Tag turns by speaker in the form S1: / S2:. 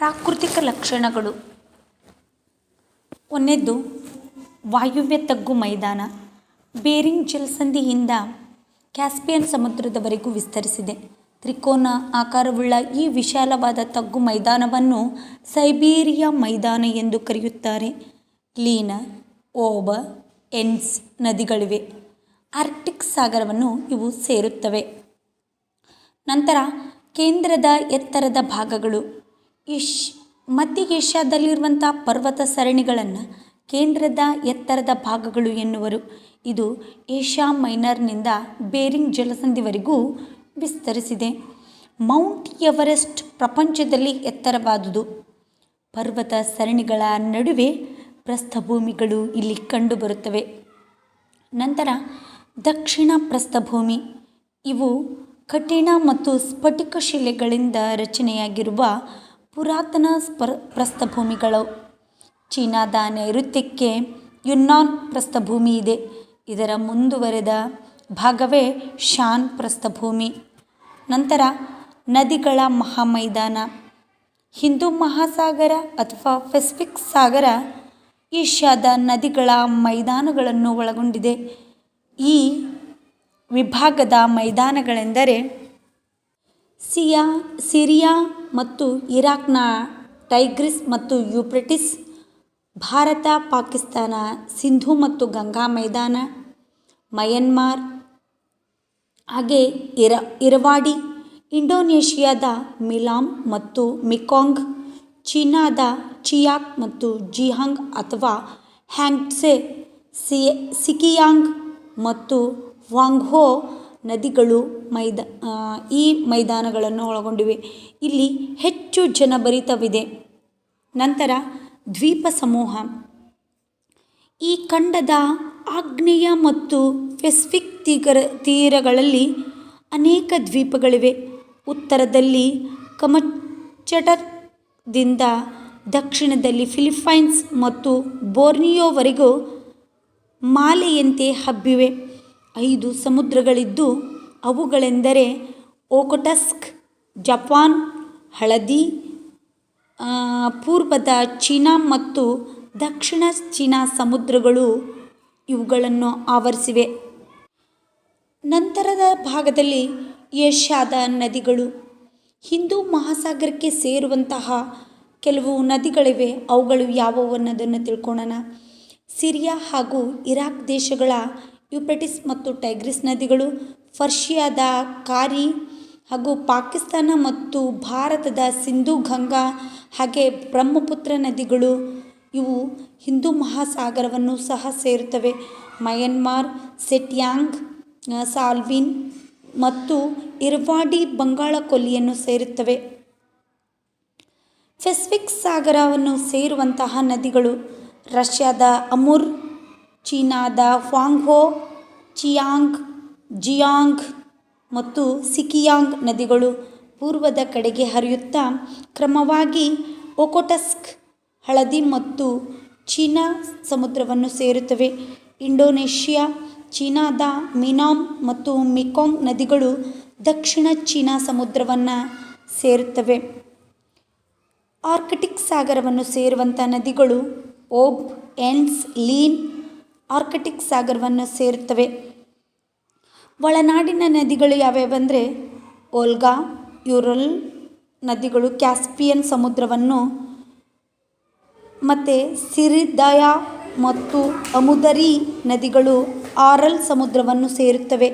S1: ಪ್ರಾಕೃತಿಕ ಲಕ್ಷಣಗಳು. ಒಂದೆದ್ದು ವಾಯುವ್ಯ ತಗ್ಗು ಮೈದಾನ. ಬೇರಿಂಗ್ ಜಲಸಂಧಿಯಿಂದ ಕ್ಯಾಸ್ಪಿಯನ್ ಸಮುದ್ರದವರೆಗೂ ವಿಸ್ತರಿಸಿದೆ. ತ್ರಿಕೋನ ಆಕಾರವುಳ್ಳ ಈ ವಿಶಾಲವಾದ ತಗ್ಗು ಮೈದಾನವನ್ನು ಸೈಬೀರಿಯಾ ಮೈದಾನ ಎಂದು ಕರೆಯುತ್ತಾರೆ. ಲೀನ, ಓಬ, ಎನ್ಸ್ ನದಿಗಳಿವೆ. ಆರ್ಕ್ಟಿಕ್ ಸಾಗರವನ್ನು ಇವು ಸೇರುತ್ತವೆ. ನಂತರ ಕೇಂದ್ರದ ಎತ್ತರದ ಭಾಗಗಳು. ಇಶ್ ಮಧ್ಯ ಏಷ್ಯಾದಲ್ಲಿರುವಂಥ ಪರ್ವತ ಸರಣಿಗಳನ್ನು ಕೇಂದ್ರದ ಎತ್ತರದ ಭಾಗಗಳು ಎನ್ನುವರು. ಇದು ಏಷ್ಯಾ ಮೈನರ್ನಿಂದ ಬೇರಿಂಗ್ ಜಲಸಂಧಿವರೆಗೂ ವಿಸ್ತರಿಸಿದೆ. ಮೌಂಟ್ ಎವರೆಸ್ಟ್ ಪ್ರಪಂಚದಲ್ಲಿ ಎತ್ತರವಾದುದು. ಪರ್ವತ ಸರಣಿಗಳ ನಡುವೆ ಪ್ರಸ್ಥಭೂಮಿಗಳು ಇಲ್ಲಿ ಕಂಡುಬರುತ್ತವೆ. ನಂತರ ದಕ್ಷಿಣ ಪ್ರಸ್ಥಭೂಮಿ. ಇವು ಕಠಿಣ ಮತ್ತು ಸ್ಫಟಿಕ ಶಿಲೆಗಳಿಂದ ರಚನೆಯಾಗಿರುವ ಪುರಾತನ ಸ್ಪರ್, ಪ್ರಸ್ಥಭೂಮಿಗಳು. ಚೀನಾದ ನೈಋತ್ಯಕ್ಕೆ ಯುನ್ನಾನ್ ಪ್ರಸ್ಥಭೂಮಿ ಇದೆ. ಇದರ ಮುಂದುವರೆದ ಭಾಗವೇ ಶಾನ್ ಪ್ರಸ್ಥಭೂಮಿ. ನಂತರ ನದಿಗಳ ಮಹಾಮೈದಾನ. ಹಿಂದೂ ಮಹಾಸಾಗರ ಅಥವಾ ಪೆಸಿಫಿಕ್ ಸಾಗರ ಏಷ್ಯಾದ ನದಿಗಳ ಮೈದಾನಗಳನ್ನು ಒಳಗೊಂಡಿದೆ. ಈ ವಿಭಾಗದ ಮೈದಾನಗಳೆಂದರೆ ಸಿಯಾ, ಸಿರಿಯಾ ಮತ್ತು ಇರಾಕ್ನ ಟೈಗ್ರಿಸ್ ಮತ್ತು ಯುಪ್ರಿಟಿಸ್, ಭಾರತ, ಪಾಕಿಸ್ತಾನ, ಸಿಂಧು ಮತ್ತು ಗಂಗಾ ಮೈದಾನ, ಮಯನ್ಮಾರ್, ಹಾಗೆ ಇರ, ಇರವಾಡಿ, ಇಂಡೋನೇಷಿಯಾದ ಮಿಲಾಮ್ ಮತ್ತು ಮಿಕಾಂಗ್, ಚೀನಾದ ಚಿಯಾಕ್ ಮತ್ತು ಜಿಹಾಂಗ್ ಅಥವಾ ಹ್ಯಾಂಗ್ಸೆ ಸಿಕಿಯಾಂಗ್ ಮತ್ತು ವಾಂಗ್ಹೋ ನದಿಗಳು, ಮೈದ ಈ ಮೈದಾನಗಳನ್ನು ಒಳಗೊಂಡಿವೆ. ಇಲ್ಲಿ ಹೆಚ್ಚು ಜನಭರಿತವಿದೆ. ನಂತರ ದ್ವೀಪ ಸಮೂಹ. ಈ ಖಂಡದ ಆಗ್ನೇಯ ಮತ್ತು ಪೆಸಿಫಿಕ್ ತೀಗರ, ತೀರಗಳಲ್ಲಿ ಅನೇಕ ದ್ವೀಪಗಳಿವೆ. ಉತ್ತರದಲ್ಲಿ ಕಮಚಟದಿಂದ ದಕ್ಷಿಣದಲ್ಲಿ ಫಿಲಿಪೈನ್ಸ್ ಮತ್ತು ಬೋರ್ನಿಯೋವರೆಗೂ ಮಾಲೆಯಂತೆ ಹಬ್ಬಿವೆ. ಐದು ಸಮುದ್ರಗಳಿದ್ದು ಅವುಗಳೆಂದರೆ ಓಕೊಟಸ್ಕ್, ಜಪಾನ್, ಹಳದಿ ಪೂರ್ವದ ಚೀನಾ ಮತ್ತು ದಕ್ಷಿಣ ಚೀನಾ ಸಮುದ್ರಗಳು ಇವುಗಳನ್ನು ಆವರಿಸಿವೆ. ನಂತರದ ಭಾಗದಲ್ಲಿ ಏಷ್ಯಾದ ನದಿಗಳು. ಹಿಂದೂ ಮಹಾಸಾಗರಕ್ಕೆ ಸೇರುವಂತಹ ಕೆಲವು ನದಿಗಳಿವೆ, ಅವುಗಳು ಯಾವುವು ಅನ್ನೋದನ್ನು ತಿಳ್ಕೊಳ್ಳೋಣ. ಸಿರಿಯಾ ಹಾಗೂ ಇರಾಕ್ ದೇಶಗಳ ಯುಪ್ರಟಿಸ್ ಮತ್ತು ಟೈಗ್ರಿಸ್ ನದಿಗಳು ಫರ್ಷಿಯಾದ ಕಾರಿ ಹಾಗೂ ಪಾಕಿಸ್ತಾನ ಮತ್ತು ಭಾರತದ ಸಿಂಧು ಗಂಗಾ ಹಾಗೆ ಬ್ರಹ್ಮಪುತ್ರ ನದಿಗಳು, ಇವು ಹಿಂದೂ ಮಹಾಸಾಗರವನ್ನು ಸಹ ಸೇರುತ್ತವೆ. ಮಯನ್ಮಾರ್, ಸೆಟ್ಯಾಂಗ್ ಸಾಲ್ವಿನ್ ಮತ್ತು ಇರ್ವಾಡಿ ಬಂಗಾಳ ಕೊಲ್ಲಿಯನ್ನು ಸೇರುತ್ತವೆ. ಪೆಸಿಫಿಕ್ ಸಾಗರವನ್ನು ಸೇರುವಂತಹ ನದಿಗಳು ರಷ್ಯಾದ ಅಮುರ್ ಚೀನಾದ ಫಾಂಗ್ಹೋ ಚಿಯಾಂಗ್, ಜಿಯಾಂಗ್ ಮತ್ತು ಸಿಕಿಯಾಂಗ್ ನದಿಗಳು ಪೂರ್ವದ ಕಡೆಗೆ ಹರಿಯುತ್ತಾ ಕ್ರಮವಾಗಿ ಒಕೊಟಸ್ಕ್ ಹಳದಿ ಮತ್ತು ಚೀನಾ ಸಮುದ್ರವನ್ನು ಸೇರುತ್ತವೆ. ಇಂಡೋನೇಷ್ಯಾ, ಚೀನಾದ ಮಿನಾಮ್ ಮತ್ತು ಮಿಕೋಂಗ್ ನದಿಗಳು ದಕ್ಷಿಣ ಚೀನಾ ಸಮುದ್ರವನ್ನು ಸೇರುತ್ತವೆ. ಆರ್ಕಿಟಿಕ್ ಸಾಗರವನ್ನು ಸೇರುವಂಥ ನದಿಗಳು ಓಬ್ ಎನ್ಸ್ ಲೀನ್ ಆರ್ಕಟಿಕ್ ಸಾಗರವನ್ನು ಸೇರುತ್ತವೆ. ಒಳನಾಡಿನ ನದಿಗಳು ಯಾವ್ಯಾವಂದರೆ ಓಲ್ಗಾ ಯುರಲ್ ನದಿಗಳು, ಕ್ಯಾಸ್ಪಿಯನ್ ಸಮುದ್ರವನ್ನು ಮತ್ತು ಸಿರಿದಯಾ ಮತ್ತು ಅಮುದರಿ ನದಿಗಳು ಆರಲ್ ಸಮುದ್ರವನ್ನು ಸೇರುತ್ತವೆ.